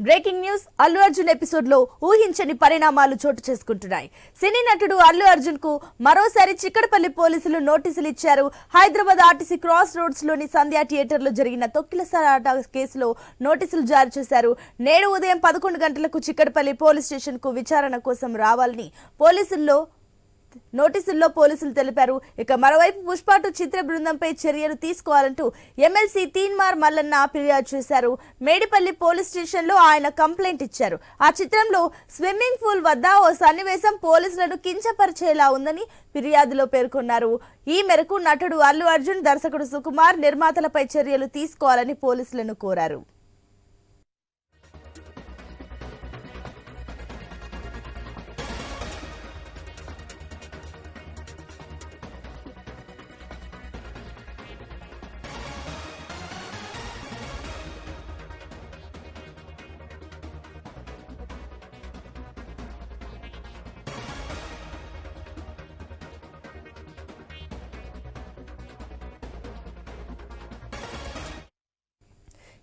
Breaking news Allu Arjun ఎపిసోడ్లో ఊహించని పరిణామాలు చోటు చేసుకుంటున్నాయి. సినీ నటుడు అల్లు అర్జున్కు మరోసారి చిక్కడపల్లి పోలీసులు నోటీసులు ఇచ్చారు. హైదరాబాద్ ఆర్టీసీ క్రాస్ రోడ్స్లోని సంధ్యా థియేటర్లో జరిగిన తొక్కిలసాట కేసులో నోటీసులు జారీ చేశారు. నేడు ఉదయం పదకొండు గంటలకు చిక్కడపల్లి పోలీస్ స్టేషన్కు విచారణ కోసం రావాలని పోలీసుల్లో నోటీసుల్లో పోలీసులు తెలిపారు. ఇక మరోవైపు పుష్పాటు చిత్ర బృందంపై చర్యలు తీసుకోవాలంటూ ఎమ్మెల్సీ తీన్మార్ మల్లన్న ఫిర్యాదు చేశారు. మేడిపల్లి పోలీస్ స్టేషన్లో ఆయన కంప్లైంట్ ఇచ్చారు. ఆ చిత్రంలో స్విమ్మింగ్ పూల్ వద్ద ఓ సన్నివేశం పోలీసులను కించపరిచేలా ఉందని ఫిర్యాదులో పేర్కొన్నారు. ఈ మేరకు నటుడు అల్లు అర్జున్ దర్శకుడు సుకుమార్ నిర్మాతలపై చర్యలు తీసుకోవాలని పోలీసులను కోరారు.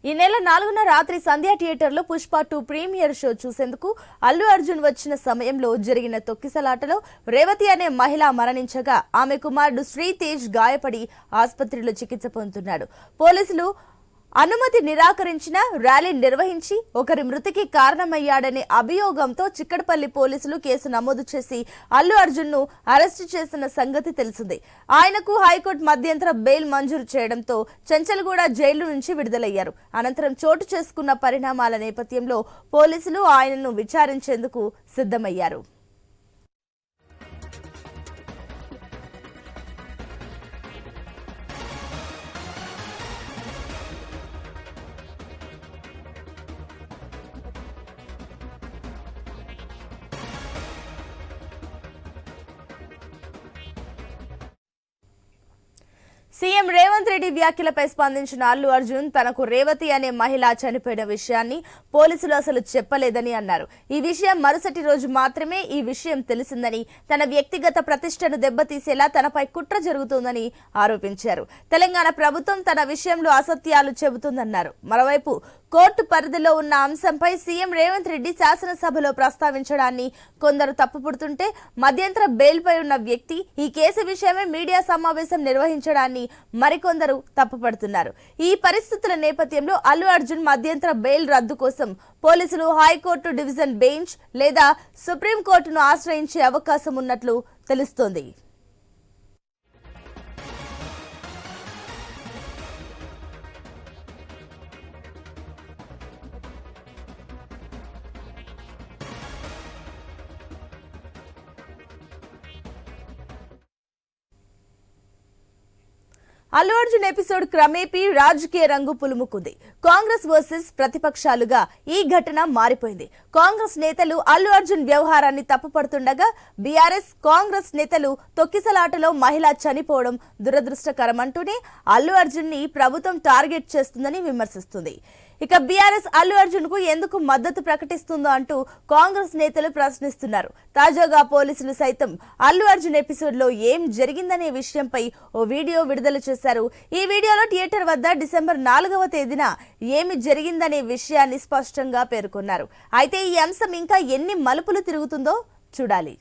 ఈ నెల నాలుగున రాత్రి సంధ్యా థియేటర్లో పుష్ప టూ ప్రీమియర్ షో చూసేందుకు అల్లు అర్జున్ వచ్చిన సమయంలో జరిగిన తొక్కిసలాటలో రేవతి అనే మహిళ మరణించగా ఆమె కుమారుడు శ్రీతేజ్ గాయపడి ఆసుపత్రిలో చికిత్స పొందుతున్నాడు. పోలీసులు అనుమతి నిరాకరించిన ర్యాలీ నిర్వహించి ఒకరి మృతికి కారణమయ్యాడనే అభియోగంతో చిక్కడపల్లి పోలీసులు కేసు నమోదు చేసి అల్లు అర్జున్ను అరెస్టు చేసిన సంగతి తెలిసిందే. ఆయనకు హైకోర్టు మధ్యంతర బెయిల్ మంజూరు చేయడంతో చెంచల్గూడ జైలు నుంచి విడుదలయ్యారు. అనంతరం చోటు చేసుకున్న పరిణామాల నేపథ్యంలో పోలీసులు ఆయనను విచారించేందుకు సిద్ధమయ్యారు. సీఎం రేవంత్ రెడ్డి వ్యాఖ్యలపై స్పందించిన అల్లు అర్జున్ తనకు రేవతి అనే మహిళ చనిపోయిన విషయాన్ని పోలీసులు అసలు చెప్పలేదని అన్నారు. ఈ విషయం మరుసటి రోజు మాత్రమే ఈ విషయం తెలిసిందని తన వ్యక్తిగత ప్రతిష్టను దెబ్బతీసేలా తనపై కుట్ర జరుగుతుందని ఆరోపించారు. తెలంగాణ ప్రభుత్వం తన విషయంలో అసత్యాలు చెబుతుందన్నారు. మరోవైపు కోర్టు పరిధిలో ఉన్న అంశంపై సీఎం రేవంత్ రెడ్డి శాసనసభలో ప్రస్తావించడాన్ని కొందరు తప్పుపడుతుంటే మధ్యంతర బెయిల్పై ఉన్న వ్యక్తి ఈ కేసు విషయమే మీడియా సమావేశం నిర్వహించడాన్ని మరికొందరు తప్పుపడుతున్నారు. ఈ పరిస్థితుల నేపథ్యంలో అల్లు అర్జున్ మధ్యంతర బెయిల్ రద్దు కోసం పోలీసులు హైకోర్టు డివిజన్ బెంచ్ లేదా సుప్రీంకోర్టును ఆశ్రయించే అవకాశం ఉన్నట్లు తెలుస్తోంది. అల్లు అర్జున్ ఎపిసోడ్ క్రమేపీ రాజకీయ రంగు పులుముకుంది. కాంగ్రెస్ వర్సెస్ ప్రతిపక్షాలుగా ఈ ఘటన మారిపోయింది. కాంగ్రెస్ నేతలు అల్లు అర్జున్ వ్యవహారాన్ని తప్పుపడుతుండగా బీఆర్ఎస్ కాంగ్రెస్ నేతలు తొక్కిసలాటలో మహిళ చనిపోవడం దురదృష్టకరమంటూనే అల్లు అర్జున్ని ప్రభుత్వం టార్గెట్ చేస్తుందని విమర్శిస్తుంది. ఇక బీఆర్ఎస్ అల్లు అర్జున్కు ఎందుకు మద్దతు ప్రకటిస్తుందో అంటూ కాంగ్రెస్ నేతలు ప్రశ్నిస్తున్నారు. తాజాగా పోలీసులు సైతం అల్లు అర్జున్ ఎపిసోడ్లో ఏం జరిగిందనే విషయంపై ఓ వీడియో విడుదల చేశారు. ఈ వీడియోలో థియేటర్ వద్ద డిసెంబర్ నాలుగవ తేదీన ఏమి జరిగిందనే విషయాన్ని స్పష్టంగా పేర్కొన్నారు. అయితే ఈ అంశం ఇంకా ఎన్ని మలుపులు తిరుగుతుందో చూడాలి.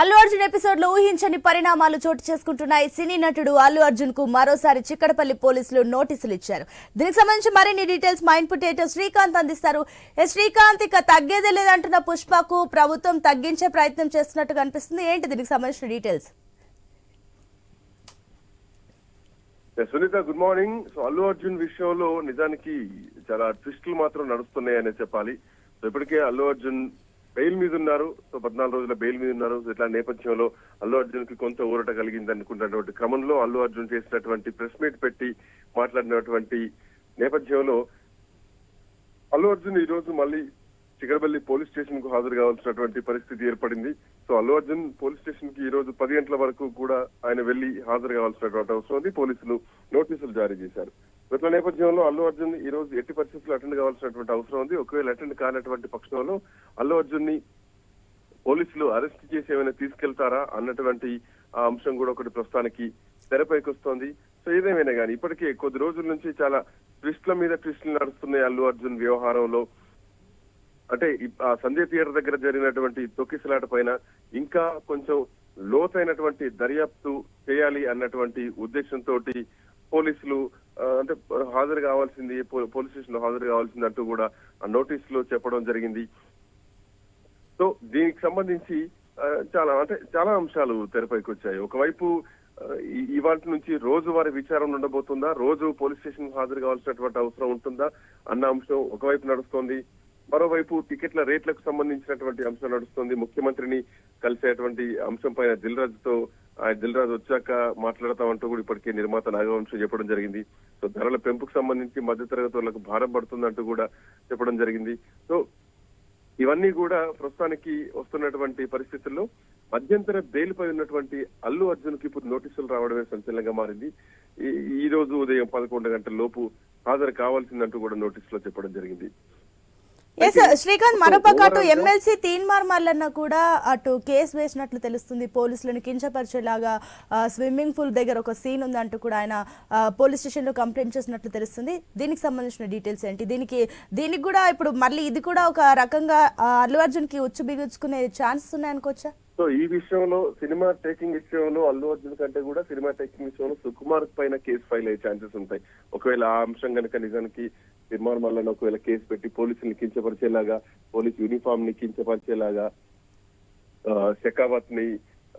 అల్లు అర్జున్ ఎపిసోడ్లో ఊహించని పరిణామాలు చోటు చేసుకుంటున్నాయి. సినీ నటుడు అల్లు అర్జున్కు మరోసారి చిక్కడపల్లి పోలీసులు నోటీసులు ఇచ్చారు. దీనికి సంబంధించి మరిన్ని డీటెయిల్స్ మా ఇన్పుట్ ఎడిటర్ శ్రీకాంత్ అందిస్తారు. ఏ శ్రీకాంత్ ఇక తగ్గేదే లేదంటున్న పుష్పకు ప్రభుత్వం తగ్గించే ప్రయత్నం చేస్తున్నట్టు కనిపిస్తుంది ఏంటి దీనికి సంబంధించిన details? Sunitha good morning so Allu Arjun విషయంలో నిజానికి చాలా ట్విస్టులు మాత్రం నడుస్తున్నాయనే చెప్పాలి. సో ఇప్పటికే అల్లు అర్జున్ బెయిల్ మీద ఉన్నారు. సో పద్నాలుగు రోజుల బెయిల్ మీద ఉన్నారు. ఇట్లా నేపథ్యంలో అల్లు అర్జున్కి కొంత ఊరట కలిగింది అనుకున్నటువంటి క్రమంలో అల్లు అర్జున్ చేసినటువంటి ప్రెస్ మీట్ పెట్టి మాట్లాడినటువంటి నేపథ్యంలో అల్లు అర్జున్ ఈ రోజు మళ్ళీ చిగరబల్లి పోలీస్ స్టేషన్కు హాజరు కావాల్సినటువంటి పరిస్థితి ఏర్పడింది. సో అల్లు అర్జున్ పోలీస్ స్టేషన్కి ఈ రోజు పది గంటల వరకు కూడా ఆయన వెళ్ళి హాజరు కావాల్సినటువంటి అవసరం ఉంది. పోలీసులు నోటీసులు జారీ చేశారు. ఇట్ల నేపథ్యంలో అల్లు అర్జున్ ఈ రోజు ఎట్టి పరిస్థితుల్లో అటెండ్ కావాల్సినటువంటి అవసరం ఉంది. ఒకవేళ అటెండ్ కానటువంటి పక్షంలో అల్లు అర్జున్ని పోలీసులు అరెస్ట్ చేసి ఏమైనా తీసుకెళ్తారా అన్నటువంటి ఆ అంశం కూడా ఒకటి ప్రస్తుతానికి తెరపైకి వస్తోంది. సో ఏదేమైనా కానీ ఇప్పటికే కొద్ది రోజుల నుంచి చాలా ట్విస్ట్ల మీద ట్విస్టులు నడుస్తున్నాయి అల్లు అర్జున్ వ్యవహారంలో. అంటే ఆ సంధ్య థియేటర్ దగ్గర జరిగినటువంటి తొక్కిసలాట పైన ఇంకా కొంచెం లోతైనటువంటి దర్యాప్తు చేయాలి అన్నటువంటి ఉద్దేశంతో పోలీసులు అంటే హాజరు కావాల్సింది పోలీస్ స్టేషన్లో హాజరు కావాల్సింది అంటూ కూడా ఆ చెప్పడం జరిగింది. సో దీనికి సంబంధించి చాలా అంటే చాలా అంశాలు తెరపైకి వచ్చాయి. ఒకవైపు ఇవాటి నుంచి రోజువారి విచారణ ఉండబోతుందా? రోజు పోలీస్ స్టేషన్ హాజరు కావాల్సినటువంటి అవసరం ఉంటుందా? అన్న అంశం ఒకవైపు నడుస్తోంది. మరోవైపు టికెట్ల రేట్లకు సంబంధించినటువంటి అంశం నడుస్తుంది. ముఖ్యమంత్రిని కలిసేటువంటి అంశం పైన దిల్ రాజు తో ఆ దిల్ వచ్చాక మాట్లాడతామంటూ కూడా ఇప్పటికే నిర్మాత నాగవంశం చెప్పడం జరిగింది. సో ధరల పెంపుకు సంబంధించి మధ్యతరగతి వాళ్ళకు భారం పడుతుందంటూ కూడా చెప్పడం జరిగింది. సో ఇవన్నీ కూడా ప్రస్తుతానికి వస్తున్నటువంటి పరిస్థితుల్లో మధ్యంతర బెయిల్పై ఉన్నటువంటి అల్లు అర్జున్కి ఇప్పుడు నోటీసులు రావడమే సంచలనంగా మారింది. ఈ- ఈ రోజు ఉదయం పదకొండు గంటల లోపు హాజరు కావాల్సిందంటూ కూడా నోటీసులో చెప్పడం జరిగింది. ఎస్ శ్రీకాంత్ మరోపక్క అటు ఎమ్మెల్సీ తీన్మార్ మల్లన్న కూడా అటు కేసు వేసినట్లు తెలుస్తుంది. పోలీసులను కించపరిచేలాగా స్విమ్మింగ్ పూల్ దగ్గర ఒక సీన్ ఉందంటూ కూడా ఆయన పోలీస్ స్టేషన్లో కంప్లైంట్ చేసినట్లు తెలుస్తుంది. దీనికి సంబంధించిన డీటెయిల్స్ ఏంటి? దీనికి దీనికి కూడా ఇప్పుడు మళ్ళీ ఇది కూడా ఒక రకంగా అల్లు అర్జున్కి ఉచ్చు బిగుచుకునే ఛాన్సెస్ ఉన్నాయనుకోవచ్చా? సో ఈ విషయంలో సినిమా టేకింగ్ విషయంలో అల్లు అర్జున్ కంటే కూడా సినిమా టేకింగ్ విషయంలో సుకుమార్ పైన కేసు ఫైల్ అయ్యే ఛాన్సెస్ ఉంటాయి. ఒకవేళ ఆ అంశం కనుక నిజానికి సినిమా మళ్ళీ ఒకవేళ కేసు పెట్టి పోలీసుల్ని కించపరిచేలాగా పోలీస్ యూనిఫామ్ని కించపరిచేలాగా ఆ, షెకావత్ని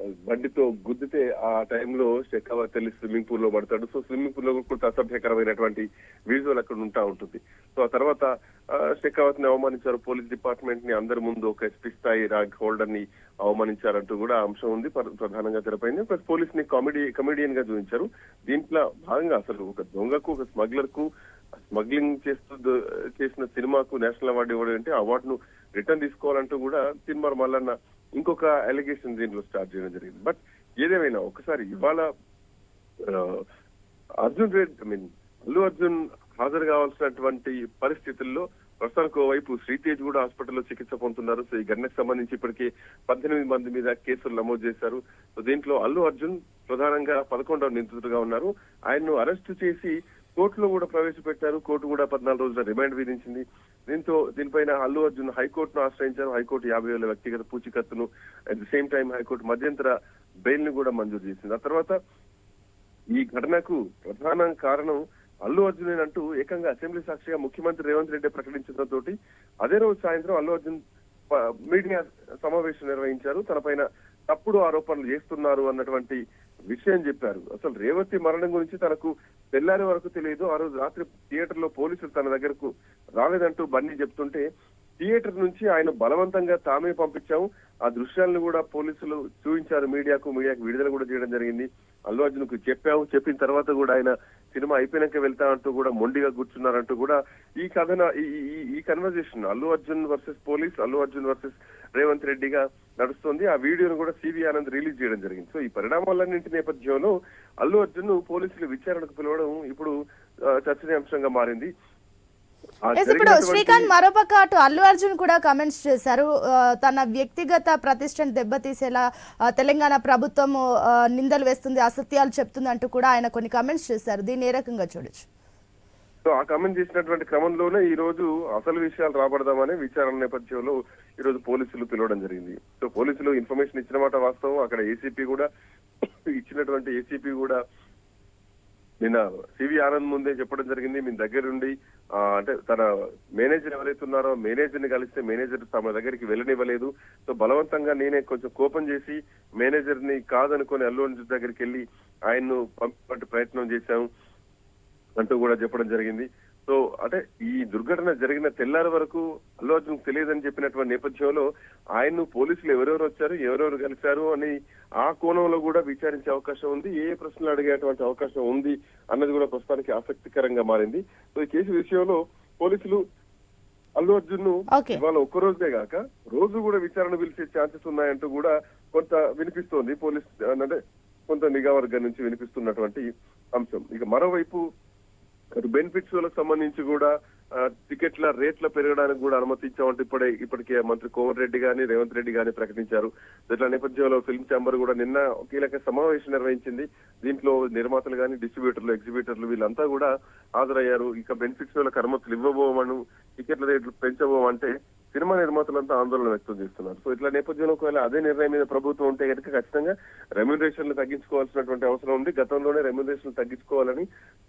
బండితో గుద్దితే ఆ టైంలో షెకావత్ వెళ్ళి స్విమ్మింగ్ పూల్లో పడతాడు. సో స్విమ్మింగ్ పూల్లో కూడా కొంత అసభ్యకరమైనటువంటి విజువల్ అక్కడ ఉంటా ఉంటుంది. సో ఆ తర్వాత ఆ, షెకావత్ని అవమానించారు. పోలీస్ డిపార్ట్మెంట్ని అందరి ముందు ఒక ఎస్పీ స్థాయి రాగ్ హోల్డర్ని అవమానించారంటూ కూడా అంశం ఉంది. ప్ర- ప్రధానంగా తెరపైంది. ప్లస్ పోలీస్ని కామెడీ కమెడియన్గా చూపించారు. దీంట్లో భాగంగా అసలు ఒక దొంగకు ఒక స్మగ్లర్కు స్మగ్లింగ్ చేస్తూ చేసిన సినిమాకు నేషనల్ అవార్డు ఇవ్వడం అంటే అవార్డును రిటర్న్ తీసుకోవాలంటూ కూడా సినిమా మల్లన్న ఇంకొక అలిగేషన్ దీంట్లో స్టార్ట్ చేయడం జరిగింది. బట్ ఏదేమైనా ఒకసారి ఇవాళ అర్జున్ రెడ్డి ఐ మీన్ అల్లు అర్జున్ హాజరు కావాల్సినటువంటి పరిస్థితుల్లో ప్రస్తుతానికి ఓవైపు శ్రీతేజ్ కూడా హాస్పిటల్లో చికిత్స పొందుతున్నారు. సో ఈ ఘటనకు సంబంధించి ఇప్పటికే పద్దెనిమిది మంది మీద కేసులు నమోదు చేశారు. సో దీంట్లో అల్లు అర్జున్ ప్రధానంగా పదకొండవ నిందితుడిగా ఉన్నారు. ఆయన్ను అరెస్ట్ చేసి కోర్టులో కూడా ప్రవేశపెట్టారు. కోర్టు కూడా పద్నాలుగు రోజుల రిమాండ్ విధించింది. దీంతో దీనిపైన అల్లు అర్జున్ హైకోర్టును ఆశ్రయించారు. హైకోర్టు యాభై వేల వ్యక్తిగత పూచికత్తును at the same time high court మధ్యంతర బెయిల్ని కూడా మంజూరు చేసింది. ఆ తర్వాత ఈ ఘటనకు ప్రధాన కారణం అల్లు అర్జున్ అంటూ ఏకంగా అసెంబ్లీ సాక్షిగా ముఖ్యమంత్రి రేవంత్ రెడ్డి ప్రకటించడంతో అదే రోజు సాయంత్రం అల్లు అర్జున్ మీడియా సమావేశం నిర్వహించారు. తనపైన తప్పుడు ఆరోపణలు చేస్తున్నారు అన్నటువంటి విషయం చెప్పారు. అసలు రేవతి మరణం గురించి తనకు తెల్లారి వరకు తెలియదు. ఆ రోజు రాత్రి థియేటర్లో పోలీసులు తన దగ్గరకు రాలేదంటూ బన్నీ చెప్తుంటే థియేటర్ నుంచి ఆయన బలవంతంగా తామే పంపించాము. ఆ దృశ్యాలను కూడా పోలీసులు చూపించారు. మీడియాకు మీడియాకు విడుదల కూడా చేయడం జరిగింది. అల్లు అర్జున్కు చెప్పాము. చెప్పిన తర్వాత కూడా ఆయన సినిమా అయిపోయినాక వెళ్తా అంటూ కూడా మొండిగా కూర్చున్నారంటూ కూడా ఈ కథన ఈ ఈ- conversation Allu Arjun versus police Allu Arjun versus Revanth రెడ్డిగా నడుస్తుంది. ఆ వీడియోను కూడా సివి ఆనంద్ రిలీజ్ చేయడం జరిగింది. సో ఈ పరిణామాలన్నింటి నేపథ్యంలో అల్లు అర్జున్ పోలీసులు విచారణకు పిలవడం ఇప్పుడు చర్చనీయాంశంగా మారింది. ఇప్పుడు శ్రీకాంత్ మరోపక్క అటు అల్లు అర్జున్ కూడా కమెంట్స్ చేశారు. తన వ్యక్తిగత ప్రతిష్టను దెబ్బతీసేలా తెలంగాణ ప్రభుత్వం నిందలు వేస్తుంది అసత్యాలు చెప్తుంది అంటూ కూడా ఆయన కొన్ని కమెంట్స్ చేశారు. దీన్ని ఏ రకంగా చూడొచ్చు? సో ఆ కమెంట్ చేసినటువంటి క్రమంలోనే ఈ రోజు అసలు విషయాలు రాబడదామని విచారణ నేపథ్యంలో ఈ రోజు పోలీసులు పిలవడం జరిగింది. సో పోలీసులు ఇన్ఫర్మేషన్ ఇచ్చిన మాట వాస్తవం. అక్కడ ఏసీపీ కూడా ఇచ్చినటువంటి ఏసీపీ కూడా నిన్న సివి ఆనంద్ ముందే చెప్పడం జరిగింది. మీ దగ్గరుండి అంటే తన మేనేజర్ ఎవరైతే ఉన్నారో మేనేజర్ని కలిస్తే మేనేజర్ తమ దగ్గరికి వెళ్ళనివ్వలేదు. సో బలవంతంగా నేనే కొంచెం కోపం చేసి మేనేజర్ని కాదనుకొని అల్లు అర్జున్ దగ్గరికి వెళ్ళి ఆయన్ను పంపే ప్రయత్నం చేశాం అంటూ కూడా చెప్పడం జరిగింది. సో అంటే ఈ దుర్ఘటన జరిగిన తెల్లారి వరకు అల్లు అర్జున్ తెలియదని చెప్పినటువంటి నేపథ్యంలో ఆయన్ను పోలీసులు ఎవరెవరు వచ్చారు ఎవరెవరు కలిశారు అని ఆ కోణంలో కూడా విచారించే అవకాశం ఉంది ఏ ఏ ప్రశ్నలు అడిగేటువంటి అవకాశం ఉంది అన్నది కూడా ప్రస్తుతానికి ఆసక్తికరంగా మారింది. సో ఈ కేసు విషయంలో పోలీసులు అల్లు అర్జున్ను. ఇవాళ ఒక్క రోజే కాక రోజు కూడా విచారణ పిలిచే ఛాన్సెస్ ఉన్నాయంటూ కూడా కొంత వినిపిస్తోంది. పోలీస్ అంటే కొంత నిఘా వర్గం నుంచి వినిపిస్తున్నటువంటి అంశం. ఇక మరోవైపు బెనిఫిట్స్లకు సంబంధించి కూడా టికెట్ల రేట్ల పెరగడానికి కూడా అనుమతి ఇచ్చామంటే ఇప్పుడే ఇప్పటికే మంత్రి కోమటి రెడ్డి గాని రేవంత్ రెడ్డి గాని ప్రకటించారు. ఇట్లా నేపథ్యంలో ఫిల్మ్ ఛాంబర్ కూడా నిన్న కీలక సమావేశం నిర్వహించింది. దీంట్లో నిర్మాతలు గాని డిస్ట్రిబ్యూటర్లు ఎగ్జిబ్యూటర్లు వీళ్ళంతా కూడా హాజరయ్యారు. ఇక బెనిఫిట్స్ వాళ్ళకి అనుమతులు ఇవ్వబోమను టికెట్ల రేట్లు పెంచబోమంటే సినిమా నిర్మాతలంతా ఆందోళన వ్యక్తం చేస్తున్నారు. సో ఇట్లా నేపథ్యంలో ఒకవేళ అదే నిర్ణయం మీద ప్రభుత్వం ఉంటే కనుక ఖచ్చితంగా రెమ్యునరేషన్లు తగ్గించుకోవాల్సినటువంటి అవసరం ఉంది. గతంలోనే రెమ్యునరేషన్లు తగ్గించుకోవాలని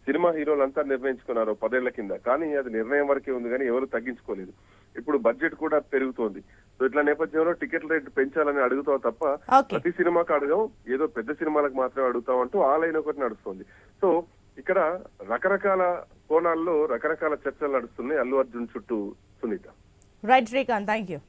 సినిమా హీరోలంతా నిర్ణయించుకున్నారు పదేళ్ళ కింద. కానీ అది నిర్ణయం వరకే ఉంది కానీ ఎవరు తగ్గించుకోలేదు. ఇప్పుడు బడ్జెట్ కూడా పెరుగుతోంది. సో ఇట్లా నేపథ్యంలో టికెట్ల రేటు పెంచాలని అడుగుతావు తప్ప. ప్రతి సినిమాకి అడగం. ఏదో పెద్ద సినిమాలకు మాత్రమే అడుగుతాం అంటూ ఆ లైన్ ఒకటి నడుస్తుంది. సో ఇక్కడ రకరకాల కోణాల్లో రకరకాల చర్చలు నడుస్తున్నాయి. అల్లు అర్జున్ చుట్టూ Sunitha. Right Srikanth thank you